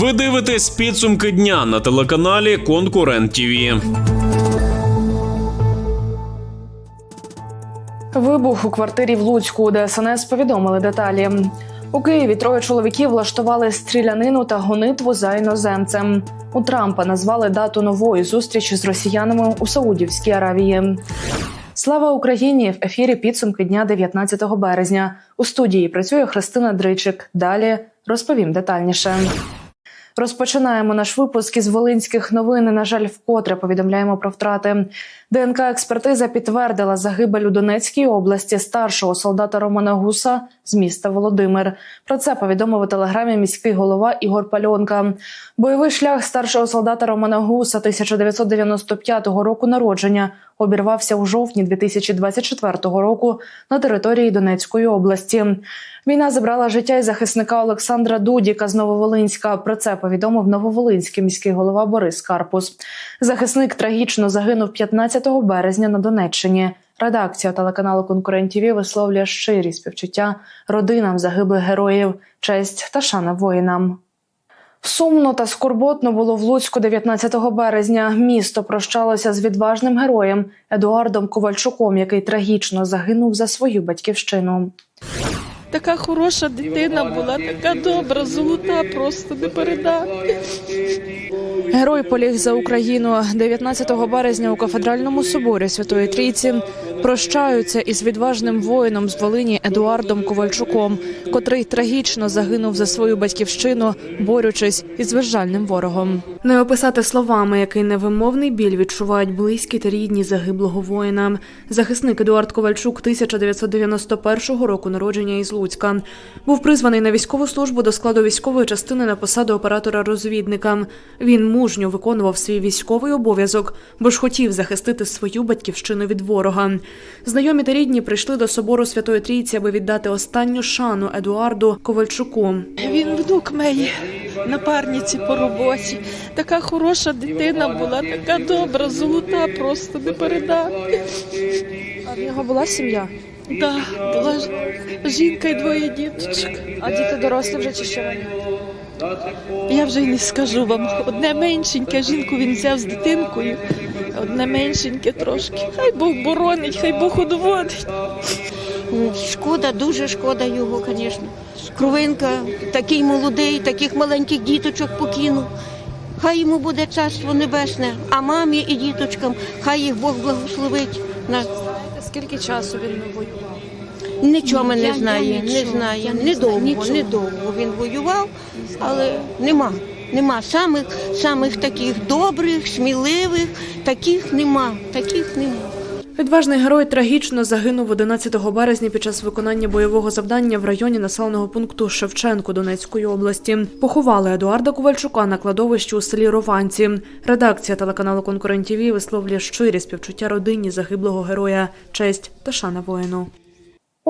Ви дивитесь підсумки дня на телеканалі Конкурент ТІВІ. Вибух у квартирі в Луцьку, де СНС повідомили деталі. У Києві троє чоловіків влаштували стрілянину та гонитву за іноземцем. У Трампа назвали дату нової зустрічі з росіянами у Саудівській Аравії. Слава Україні! В ефірі підсумки дня 19 березня. У студії працює Христина Дричик. Далі розповім детальніше. Розпочинаємо наш випуск із волинських новин. На жаль, вкотре повідомляємо про втрати. ДНК експертиза підтвердила загибель у Донецькій області старшого солдата Романа Гуса з міста Володимир. Про це повідомив у телеграмі міський голова Ігор Пальонка. Бойовий шлях старшого солдата Романа Гуса 1995 року народження обірвався у жовтні 2024 року на території Донецької області. Війна забрала життя й захисника Олександра Дудіка з Нововолинська. Про це повідомив Нововолинський міський голова Борис Карпус. Захисник трагічно загинув 15 березня на Донеччині. Редакція телеканалу Конкурент ТІВІ висловлює щирі співчуття родинам загиблих героїв, честь та шана воїнам. Сумно та скорботно було в Луцьку 19 березня. Місто прощалося з відважним героєм Едуардом Ковальчуком, який трагічно загинув за свою батьківщину. Така хороша дитина була, така добра, золота, просто не передати. Герой поліг за Україну 19 березня у кафедральному соборі Святої Трійці. Прощаються із відважним воїном з Волині Едуардом Ковальчуком, котрий трагічно загинув за свою батьківщину, борючись із безжальним ворогом. Не описати словами, який невимовний біль відчувають близькі та рідні загиблого воїна. Захисник Едуард Ковальчук 1991 року народження із Луцька. Був призваний на військову службу до складу військової частини на посаду оператора-розвідника. Він мужньо виконував свій військовий обов'язок, бо ж хотів захистити свою батьківщину від ворога. Знайомі та рідні прийшли до собору Святої Трійці, аби віддати останню шану Едуарду Ковальчуку. Він внук моєї напарниці по роботі. Така хороша дитина була, така добра, золота, просто не передати. А в нього була сім'я. Да, була ж- жінка і двоє діточок. А діти дорослі вже чи ще вони? Я вже й не скажу вам. Одне меншеньке, жінку він взяв з дитинкою, одне меншеньке трошки. Хай Бог боронить, хай Бог удоводить. Шкода, дуже шкода його, звісно. Кровинка, такий молодий, таких маленьких діточок покинув. Хай йому буде царство небесне, а мамі і діточкам, хай їх Бог благословить. На... Скільки часу він воював? Нічого ми не знає, не знає. Недовго, недовго він воював, але нема. Нема самих, самих таких добрих, сміливих, таких нема, таких нема. Відважний герой трагічно загинув 11 березня під час виконання бойового завдання в районі населеного пункту Шевченко Донецької області. Поховали Едуарда Ковальчука на кладовищі у селі Рованці. Редакція телеканалу Конкурент ТІВІ висловлює щирі співчуття родині загиблого героя, честь та шана воїну.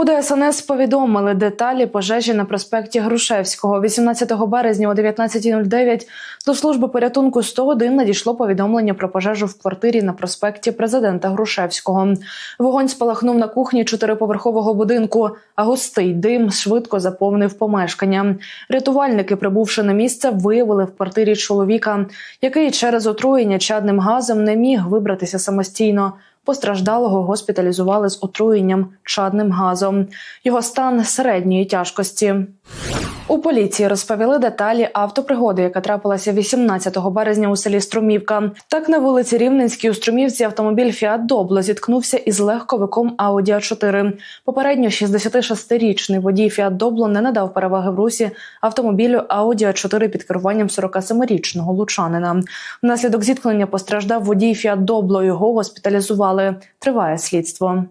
У ДСНС повідомили деталі пожежі на проспекті Грушевського. 18 березня о 19.09 до служби порятунку 101 надійшло повідомлення про пожежу в квартирі на проспекті президента Грушевського. Вогонь спалахнув на кухні чотириповерхового будинку, а густий дим швидко заповнив помешкання. Рятувальники, прибувши на місце, виявили в квартирі чоловіка, який через отруєння чадним газом не міг вибратися самостійно. Постраждалого госпіталізували з отруєнням чадним газом. Його стан середньої тяжкості. У поліції розповіли деталі автопригоди, яка трапилася 18 березня у селі Струмівка. Так на вулиці Рівненській у Струмівці автомобіль Фіат Добло зіткнувся із легковиком Audi a 4 Попередньо 66-річний водій Фіат Добло не надав переваги в русі автомобілю Audi a 4 під керуванням 47-річного лучанина. Внаслідок зіткнення постраждав водій Фіат Добло. Його госпіталізували. Триває слідство.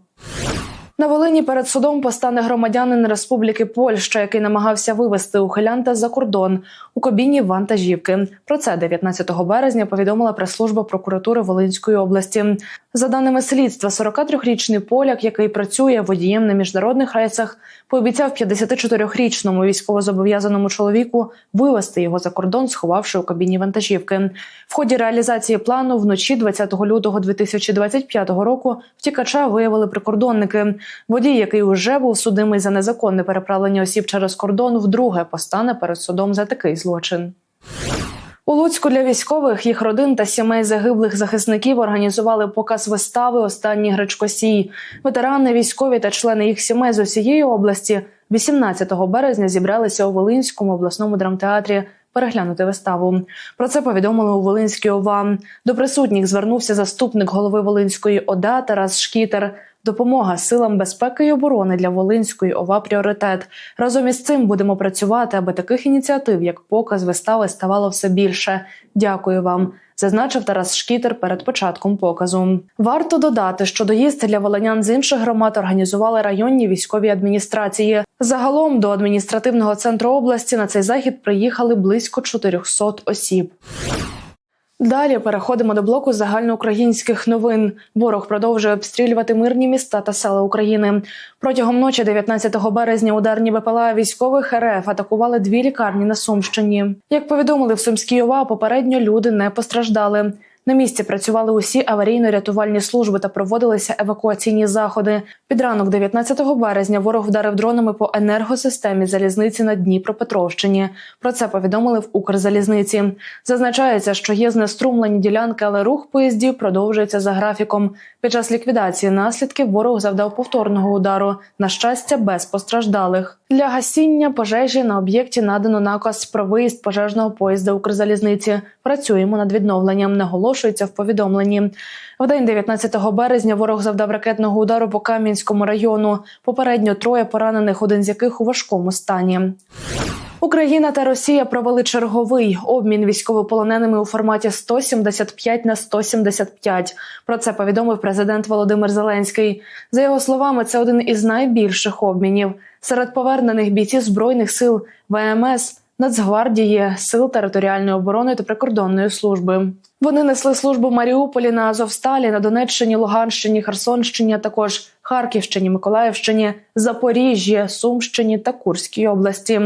На Волині перед судом постане громадянин Республіки Польща, який намагався вивезти ухилянта за кордон у кабіні вантажівки. Про це 19 березня повідомила прес-служба прокуратури Волинської області. За даними слідства, 43-річний поляк, який працює водієм на міжнародних рейсах, пообіцяв 54-річному військовозобов'язаному чоловіку вивезти його за кордон, сховавши у кабіні вантажівки. В ході реалізації плану вночі 20 лютого 2025 року втікача виявили прикордонники. Водій, який уже був судимий за незаконне переправлення осіб через кордон, вдруге постане перед судом за такий злочин. У Луцьку для військових, їх родин та сімей загиблих захисників організували показ вистави Останній гречкосій. Ветерани, військові та члени їх сімей з усієї області 18 березня зібралися у Волинському обласному драмтеатрі. Переглянути виставу про це повідомили у Волинській ОВА. До присутніх звернувся заступник голови Волинської ОДА Тарас Шкітер. Допомога силам безпеки і оборони для Волинської ОВА пріоритет. Разом із цим будемо працювати, аби таких ініціатив, як показ вистави, ставало все більше. Дякую вам. Зазначив Тарас Шкітер перед початком показу. Варто додати, що доїзд для волинян з інших громад організували районні військові адміністрації. Загалом до адміністративного центру області на цей захід приїхали близько 400 осіб. Далі переходимо до блоку загальноукраїнських новин. Ворог продовжує обстрілювати мирні міста та села України. Протягом ночі, 19 березня, ударні БПЛА військових РФ атакували дві лікарні на Сумщині. Як повідомили в Сумській ОВА, попередньо люди не постраждали. На місці працювали усі аварійно-рятувальні служби та проводилися евакуаційні заходи. Під ранок, 19 березня, ворог вдарив дронами по енергосистемі залізниці на Дніпропетровщині. Про це повідомили в Укрзалізниці. Зазначається, що є знеструмлені ділянки, але рух поїздів продовжується за графіком. Під час ліквідації наслідків ворог завдав повторного удару. На щастя, без постраждалих. Для гасіння пожежі на об'єкті надано наказ про виїзд пожежного поїзда Укрзалізниці. Працюємо над відновленням. Наголошується в повідомленні. В день 19 березня ворог завдав ракетного удару по Кам'янському району. Попередньо троє поранених, один з яких у важкому стані. Україна та Росія провели черговий обмін військовополоненими у форматі 175 на 175. Про це повідомив президент Володимир Зеленський. За його словами, це один із найбільших обмінів серед повернених бійців збройних сил ВМС. Нацгвардії, сил територіальної оборони та прикордонної служби. Вони несли службу в Маріуполі на Азовсталі, на Донеччині, Луганщині, Херсонщині, а також Харківщині, Миколаївщині, Запоріжжі, Сумщині та Курській області.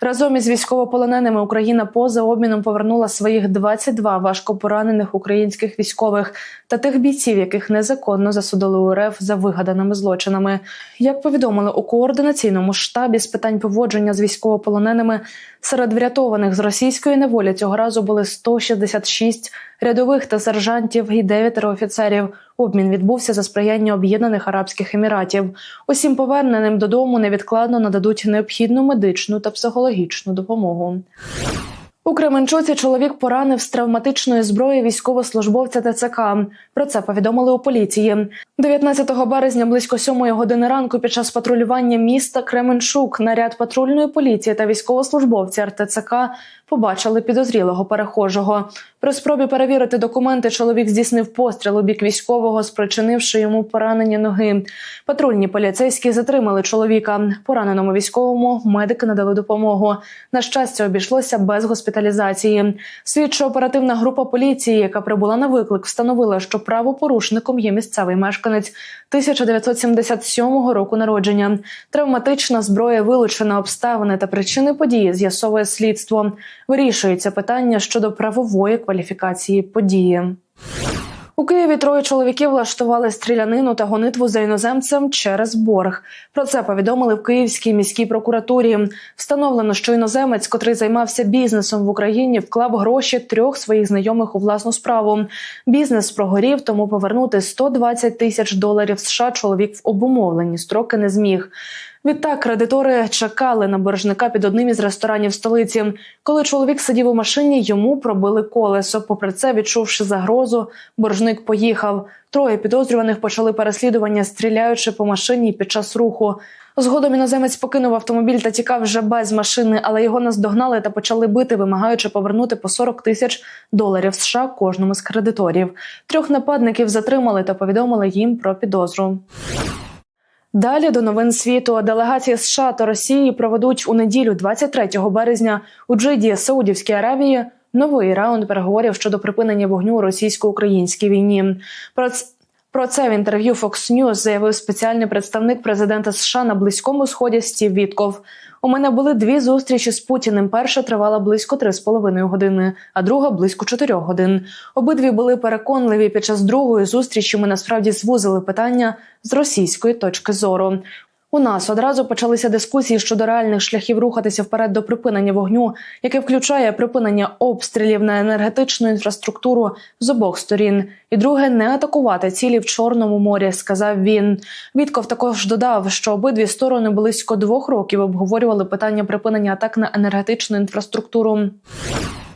Разом із військовополоненими Україна поза обміном повернула своїх 22 важкопоранених українських військових та тих бійців, яких незаконно засудили у РФ за вигаданими злочинами. Як повідомили у координаційному штабі з питань поводження з військовополоненими, серед врятованих з російської неволі цього разу були 166 рядових та сержантів і дев'ятеро офіцерів. Обмін відбувся за сприяння Об'єднаних Арабських Еміратів. Усім поверненим додому невідкладно нададуть необхідну медичну та психологічну допомогу. У Кременчуці чоловік поранив з травматичної зброї військовослужбовця ТЦК. Про це повідомили у поліції. 19 березня близько 7 години ранку під час патрулювання міста Кременчук наряд патрульної поліції та військовослужбовці РТЦК побачили підозрілого перехожого. При спробі перевірити документи чоловік здійснив постріл у бік військового, спричинивши йому поранення ноги. Патрульні поліцейські затримали чоловіка. Пораненому військовому медики надали допомогу. На щастя, обійшлося без госпіталізації. Слідчо-оперативна група поліції, яка прибула на виклик, встановила, що правопорушником є місцевий мешканець 1977 року народження. Травматична зброя вилучена обставини та причини події з'ясовує слідство. Вирішується питання щодо правової кваліфікації події. У Києві троє чоловіків влаштували стрілянину та гонитву за іноземцем через борг. Про це повідомили в Київській міській прокуратурі. Встановлено, що іноземець, котрий займався бізнесом в Україні, вклав гроші трьох своїх знайомих у власну справу. Бізнес прогорів, тому повернути 120 тисяч доларів США чоловік в обумовлені строки не зміг. Відтак кредитори чекали на боржника під одним із ресторанів столиці. Коли чоловік сидів у машині, йому пробили колесо. Попри це, відчувши загрозу, боржник поїхав. Троє підозрюваних почали переслідування, стріляючи по машині під час руху. Згодом іноземець покинув автомобіль та тікав вже без машини, але його наздогнали та почали бити, вимагаючи повернути по 40 тисяч доларів США кожному з кредиторів. Трьох нападників затримали та повідомили їм про підозру. Далі до новин світу делегації США та Росії проведуть у неділю, 23 березня, у Джиді, Саудівській Аравії, новий раунд переговорів щодо припинення вогню у російсько-українській війні. Про ц- про це в інтерв'ю Fox News заявив спеціальний представник президента США на близькому сході Стів Вітков. У мене були дві зустрічі з Путіним. Перша тривала близько 3,5 години, а друга близько 4 годин. Обидві були переконливі. Під час другої зустрічі ми насправді звузили питання з російської точки зору. У нас одразу почалися дискусії щодо реальних шляхів рухатися вперед до припинення вогню, яке включає припинення обстрілів на енергетичну інфраструктуру з обох сторін, і друге не атакувати цілі в Чорному морі, сказав він. Вітков також додав, що обидві сторони близько двох років обговорювали питання припинення атак на енергетичну інфраструктуру.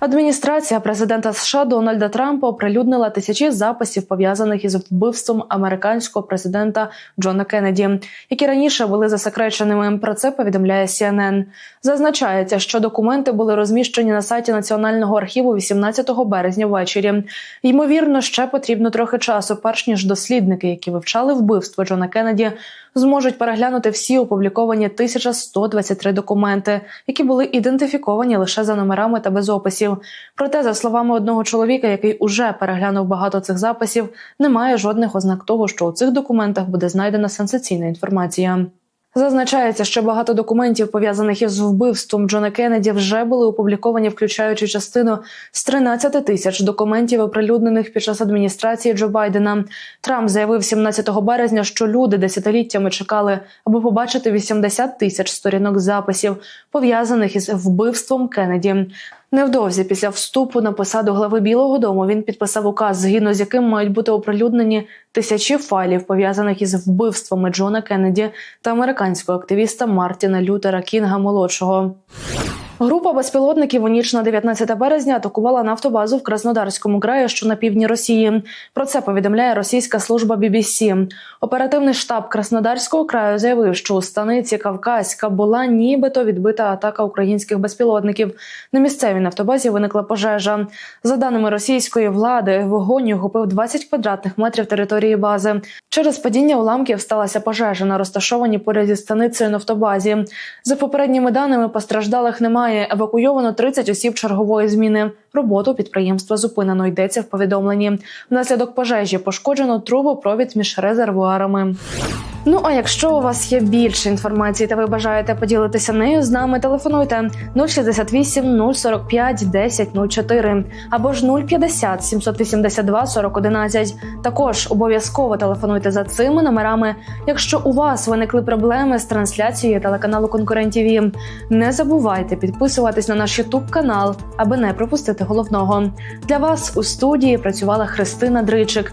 Адміністрація президента США Дональда Трампа оприлюднила тисячі записів пов'язаних із вбивством американського президента Джона Кеннеді, які раніше були засекреченими. Про це повідомляє CNN. Зазначається, що документи були розміщені на сайті Національного архіву 18 березня ввечері. Ймовірно, ще потрібно трохи часу, перш ніж дослідники, які вивчали вбивство Джона Кеннеді, зможуть переглянути всі опубліковані 1123 документи, які були ідентифіковані лише за номерами та без описів. Проте, за словами одного чоловіка, який уже переглянув багато цих записів, немає жодних ознак того, що у цих документах буде знайдена сенсаційна інформація. Зазначається, що багато документів, пов'язаних із вбивством Джона Кеннеді, вже були опубліковані, включаючи частину з 13 тисяч документів, оприлюднених під час адміністрації Джо Байдена. Трамп заявив 17 березня, що люди десятиліттями чекали, аби побачити 80 тисяч сторінок записів, пов'язаних із вбивством Кеннеді. Невдовзі після вступу на посаду глави Білого Дому він підписав указ, згідно з яким мають бути оприлюднені тисячі файлів, пов'язаних із вбивствами Джона Кеннеді та американського активіста Мартіна Лютера Кінга молодшого. Група безпілотників у ніч на 19 березня атакувала нафтобазу в Краснодарському краї, що на півдні Росії. Про це повідомляє російська служба BBC. Оперативний штаб Краснодарського краю заявив, що у станиці Кавказька була нібито відбита атака українських безпілотників. На місцевій нафтобазі виникла пожежа. За даними російської влади, вогонь охопив 20 квадратних метрів території бази. Через падіння уламків сталася пожежа на розташованій поряд зі станицею нафтобазі. За попередніми даними постраждалих немає. Евакуйовано 30 осіб чергової зміни. Роботу підприємства зупинено йдеться в повідомленні. Внаслідок пожежі пошкоджено трубопровід між резервуарами. Ну а якщо у вас є більше інформації та ви бажаєте поділитися нею з нами, телефонуйте 068 045 10 04 або ж 050 782 40 11. Також обов'язково телефонуйте за цими номерами, якщо у вас виникли проблеми з трансляцією телеканалу Конкурентів. ІВ. Не забувайте підписуватись на наш Ютуб канал, аби не пропустити головного. Для вас у студії працювала Христина Дричик.